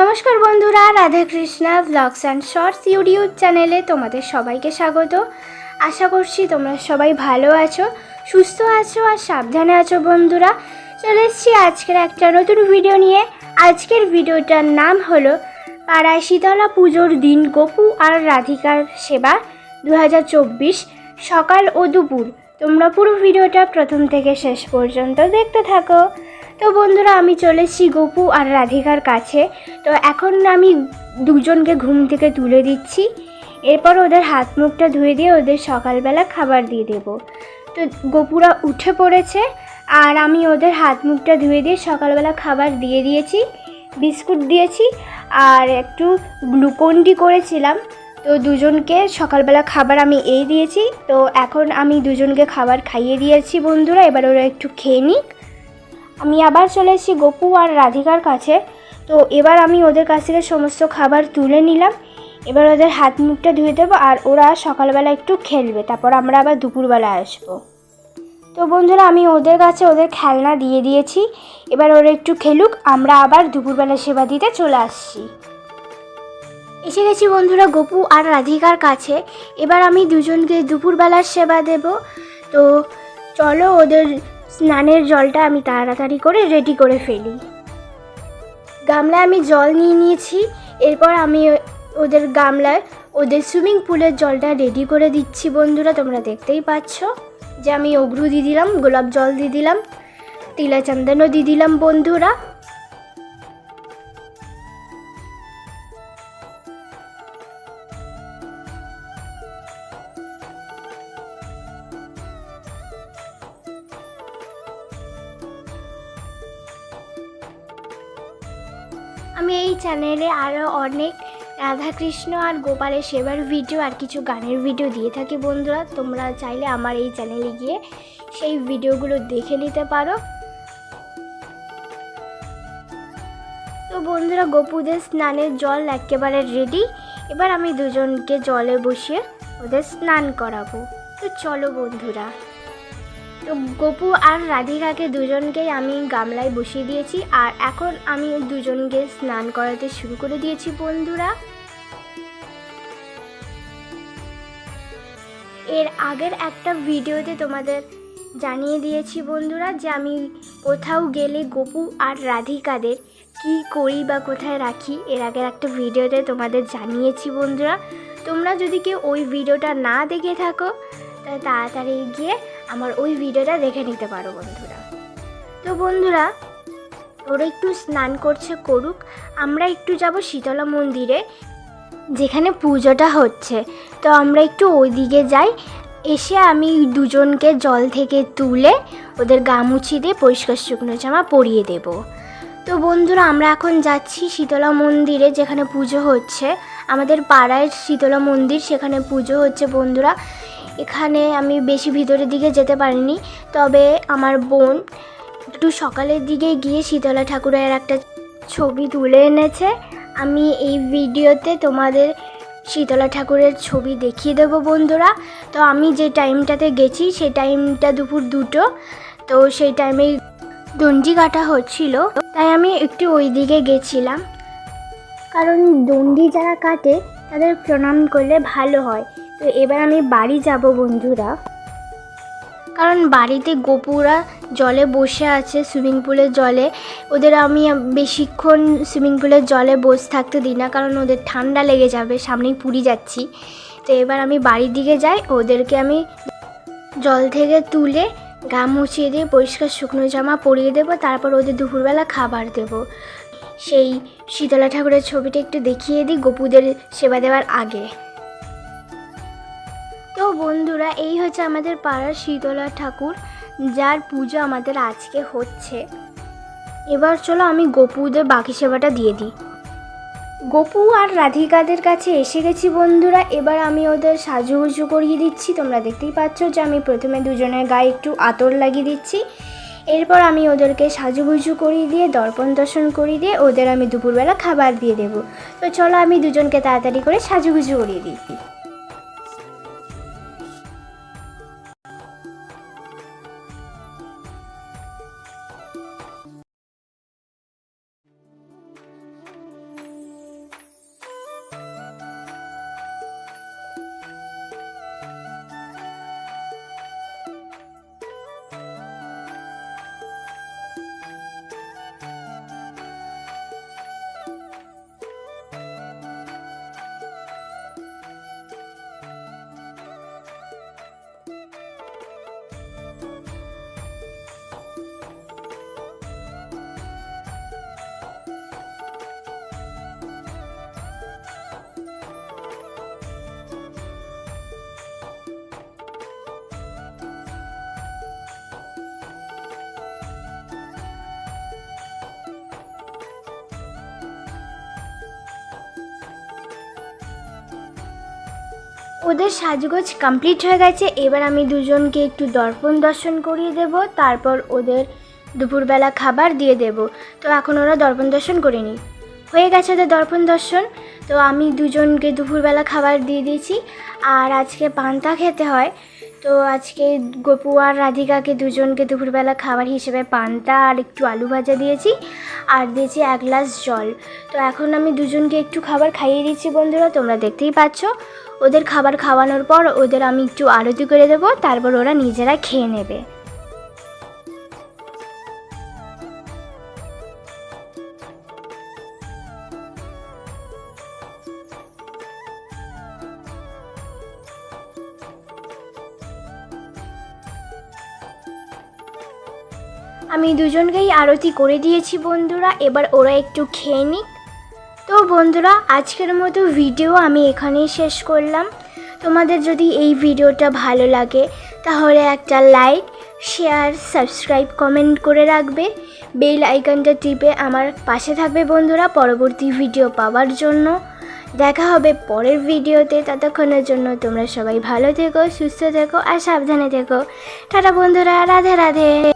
নমস্কার বন্ধুরা Radhakrishna blogs and shorts YouTube চ্যানেলে তোমাদের সবাইকে স্বাগত। আশা করছি তোমরা সবাই ভালো আছো, সুস্থ আছো আর সাবধানে আছো বন্ধুরা। চলে এসেছি আজকের একটা নতুন ভিডিও নিয়ে। আজকের ভিডিওটার নাম হলো পাড়ায় শীতলা পুজোর দিন গপু আর রাধিকার সেবা দু হাজার চব্বিশ, সকাল ও দুপুর। তোমরা পুরো ভিডিওটা প্রথম থেকে শেষ পর্যন্ত দেখতে থাকো। তো বন্ধুরা, আমি চলেছি গপু আর রাধিকার কাছে। তো এখন আমি দুজনকে ঘুম থেকে তুলে দিচ্ছি। এরপর ওদের হাত মুখটা ধুয়ে দিয়ে ওদের সকালবেলা খাবার দিয়ে দেব। তো গপুরা উঠে পড়েছে আর আমি ওদের হাত মুখটা ধুয়ে দিয়ে সকালবেলা খাবার দিয়ে দিয়েছি, বিস্কুট দিয়েছি আর একটু গ্লুকন্ডি করেছিলাম। তো দুজনকে সকালবেলা খাবার আমি এই দিয়েছি। তো এখন আমি দুজনকে খাবার খাইয়ে দিয়েছি বন্ধুরা, এবার ওরা একটু খেয়ে নিক। আমি আবার চলে এসেছি গপু আর রাধিকার কাছে। তো এবার আমি ওদের কাছ থেকে সমস্ত খাবার তুলে নিলাম। এবার ওদের হাত মুখটা ধুয়ে দেবো আর ওরা সকালবেলা একটু খেলবে। তারপর আমরা আবার দুপুরবেলা আসব। তো বন্ধুরা, আমি ওদের কাছে ওদের খেলনা দিয়ে দিয়েছি। এবার ওরা একটু খেলুক, আমরা আবার দুপুরবেলা সেবা দিতে চলে আসছি। এসে গেছি বন্ধুরা গপু আর রাধিকার কাছে। এবার আমি দুজনকে দুপুরবেলার সেবা দেব। তো চলো ওদের স্নানের জলটা আমি তাড়াতাড়ি করে রেডি করে ফেলি। গামলায় আমি জল নিয়ে নিয়েছি, এরপর আমি ওদের গামলায় ওদের সুইমিং পুলের জলটা রেডি করে দিচ্ছি বন্ধুরা, তোমরা দেখতেই পাচ্ছ। যে আমি অগ্রু দিয়ে দিলাম, গোলাপ জল দিয়ে দিলাম তিলা চন্দনও দিয়ে দিলাম বন্ধুরা। আমি এই চ্যানেলে আরও অনেক রাধাকৃষ্ণ আর গোপালের সেবার ভিডিও আর কিছু গানের ভিডিও দিয়ে থাকি বন্ধুরা। তোমরা চাইলে আমার এই চ্যানেলে গিয়ে সেই ভিডিওগুলো দেখে নিতে পারো। তো বন্ধুরা, গোপুদের স্নানের জল একেবারে রেডি এবার আমি দুজনকে জলে বসিয়ে ওদের স্নান করাবো। তো চলো বন্ধুরা। গপু আর রাধিকাকে দুজনকেই আমি গামলায় বসিয়ে দিয়েছি আর এখন আমি দুজনকে স্নান করাতে শুরু করে দিয়েছি, বন্ধুরা। এর আগের একটা ভিডিওতে তোমাদের জানিয়ে দিয়েছি, বন্ধুরা, যে আমি কোথাও গেলে গপু আর রাধিকাদের কি করি বা কোথায় রাখি, এর আগের একটা ভিডিওতে তোমাদের জানিয়েছি, বন্ধুরা। তোমরা যদি কেউ ওই ভিডিওটা না দেখে থাকো তাড়াতাড়ি গিয়ে আমার ওই ভিডিওটা দেখে নিতে পারো বন্ধুরা। তো বন্ধুরা, ওরা একটু স্নান করছে করুক, আমরা একটু যাব শীতলা মন্দিরে, যেখানে পুজোটা হচ্ছে। তো আমরা একটু ওইদিকে যাই, এসে আমি দুজনকে জল থেকে তুলে ওদের গা মুছিয়ে দিয়ে পরিষ্কার শুকনো জামা পরিয়ে দেব। তো বন্ধুরা, আমরা এখন যাচ্ছি শীতলা মন্দিরে যেখানে পুজো হচ্ছে। আমাদের পাড়ায় শীতলা মন্দির, সেখানে পুজো হচ্ছে বন্ধুরা। এখানে আমি বেশি ভিতরের দিকে যেতে পারিনি, তবে আমার বোন একটু সকালের দিকে গিয়ে শীতলা ঠাকুরের একটা ছবি তুলে এনেছে। আমি এই ভিডিওতে তোমাদের শীতলা ঠাকুরের ছবি দেখিয়ে দেবো বন্ধুরা। তো আমি যে টাইমটাতে গেছি সেই টাইমটা দুপুর দুটো। তো সেই টাইমে দণ্ডি কাটা হচ্ছিল, তাই আমি একটু ওই দিকে গেছিলাম। কারণ দণ্ডি যারা কাটে, তাদের প্রণাম করলে ভালো হয়। তো এবার আমি বাড়ি যাব বন্ধুরা। কারণ বাড়িতে গোপুরা জলে বসে আছে, সুইমিং পুলের জলে। ওদের আমি বেশিক্ষণ সুইমিং পুলের জলে বসে থাকতে দিই না, কারণ ওদের ঠান্ডা লেগে যাবে, সামনেই পুরী যাচ্ছি। তো এবার আমি বাড়ির দিকে যাই, ওদেরকে আমি জল থেকে তুলে গা মুছিয়ে দিয়ে পরিষ্কার শুকনো জামা পরিয়ে দেবো, তারপর ওদের দুপুরবেলা খাবার দেব। সেই শীতলা ঠাকুরের ছবিটা একটু দেখিয়ে দিই গোপুদের সেবা দেওয়ার আগে। বন্ধুরা, এই হচ্ছে আমাদের পাড়ার শীতলা ঠাকুর, যার পুজো আমাদের আজকে হচ্ছে। এবার চলো আমি গোপুদের বাকি সেবাটা দিয়ে দিই। গোপু আর রাধিকাদের কাছে এসে গেছি বন্ধুরা, এবার আমি ওদের সাজুগুজু করিয়ে দিচ্ছি। তোমরা দেখতেই পাচ্ছ যে আমি প্রথমে দুজনের গায়ে একটু আতর লাগিয়ে দিচ্ছি। এরপর আমি ওদেরকে সাজুগুজু করিয়ে দিয়ে, দর্পণ দর্শন করিয়ে দিয়ে, ওদের আমি দুপুরবেলা খাবার দিয়ে দেবো। তো চলো আমি দুজনকে তাড়াতাড়ি করে সাজুগুজু করিয়ে দিই ওদের সাজগোজ কমপ্লিট হয়ে গেছে। এবার আমি দুজনকে একটু দর্পণ দর্শন করিয়ে দেব, তারপর ওদের দুপুরবেলা খাবার দিয়ে দেব। তো এখন ওরা দর্পণ দর্শন করে করিনি হয়ে গেছে ওদের দর্পণ দর্শন। তো আমি দুজনকে দুপুরবেলা খাবার দিয়ে দিয়েছি। আর আজকে পান্তা খেতে হয়। তো আজকে গপু আর রাধিকাকে দুজনকে দুপুরবেলা খাবার হিসেবে পান্তা আর একটু আলু ভাজা দিয়েছি আর দিয়েছি এক গ্লাস জল। তো এখন আমি দুজনকে একটু খাবার খাইয়ে দিচ্ছি বন্ধুরা, তোমরা দেখতেই পাচ্ছ। ওদের খাবার খাওয়ানোর পর ওদের আমি একটু আরতি করে দেবো, তারপর ওরা নিজেরা খেয়ে নেবে। আমি দুজনকেই আরতি করে দিয়েছি, বন্ধুরা। এবার ওরা একটু খেয়ে নিক। তো, বন্ধুরা, আজকের মতো ভিডিও আমি এখানেই শেষ করলাম। তোমাদের যদি এই ভিডিওটা ভালো লাগে, তাহলে একটা লাইক শেয়ার সাবস্ক্রাইব কমেন্ট করে রাখবে। বেল আইকনটা টিপে আমার পাশে থাকবে, বন্ধুরা, পরবর্তী ভিডিও পাওয়ার জন্য। দেখা হবে পরের ভিডিওতে ততক্ষণের জন্য তোমরা সবাই ভালো থেকো, সুস্থ থেকো, আর সাবধানে থেকো। টাটা, বন্ধুরা, রাধে রাধে।